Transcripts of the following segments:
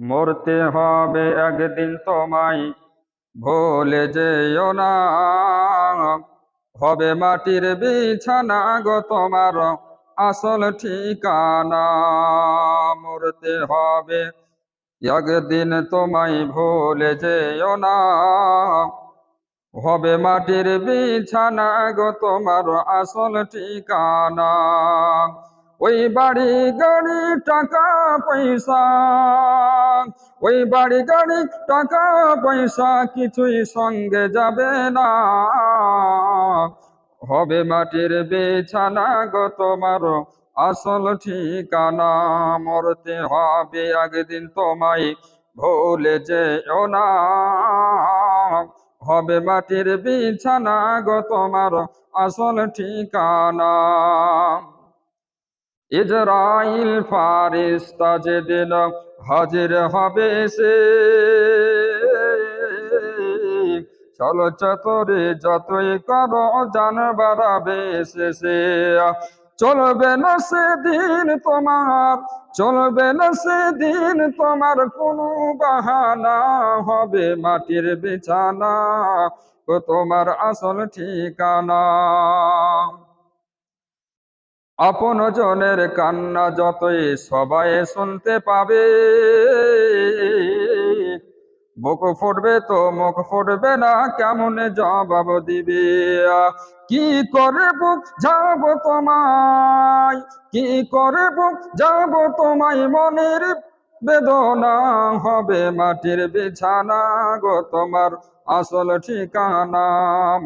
মরতে হবে একদিন তোমায়। ভুলে যেও না। হবে মাটির বিছানা গো তোমার। আসল ঠিকানা মরতে হবে। একদিন তোমায় ভুলে যেও না। হবে মাটির বিছানা গো তোমার। আসল ঠিকানা ওই বাড়ি গাড়ি, টাকা, পয়সা। ওই বাড়ি গাড়ি, টাকা, পয়সা কিছুই সঙ্গে যাবে না। হবে মাটির বিছানা গো তোমার, আসল ঠিকানা মরতে হবে একদিন তোমায়, ভুলে যেও না। হবে মাটির বিছানা গো তোমার, আসল ঠিকানা ইজরাইল ফারিস্তা যেদিন হাজির হবে সে চলো চতরে যতই করো জান বাড়াবে শেষে চলবে না সেদিন তোমার, চলবে না সেদিন তোমার কোনো বাহানা, হবে মাটির বিছানা ও তোমার আসল ঠিকানা। আপন জনের কান্না যতই সবাই শুনতে পাবে। বুক ফুটবে তো মুখ ফুটবে না, কেমন জবাব দিবে? কি করে বুক যাব তোমায়? কি করে বুক যাব তোমায়? মনের বেদনা হবে মাটির বিছানা গো তোমার। আসল ঠিকানা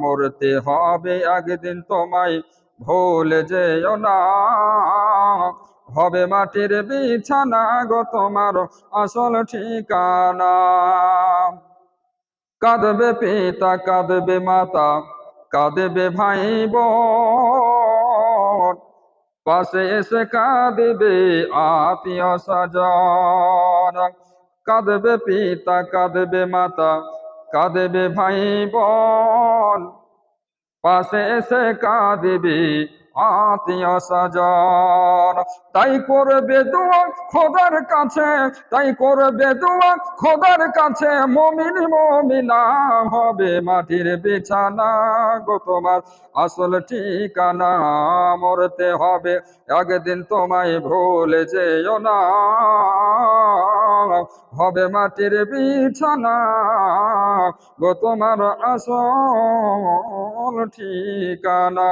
মরতে হবে একদিন তোমায়। ভুলে যেও না। হবে মাটির বিছানা গো তোমার আসল ঠিকানা। কাঁদবে পিতা, কাঁদবে মাতা, কাঁদবে ভাই বোন পাশে এসে কাঁদবে আত্মীয় স্বজন। কাঁদবে পিতা, কাঁদবে মাতা, কাঁদবে ভাই বোন পাশে এসে কাঁদবে, আত্মীয় স্বজন। তাই করবে দোয়া খোদার কাছে, তাই করবে দোয়া খোদার কাছে। মমিন মমিনা হবে মাটির বিছানা গো তোমার, আসল ঠিকানা মরতে হবে। একদিন তোমায় ভুলে যেও না, হবে মাটির বিছানা গো তোমার আসল ঠিকানা।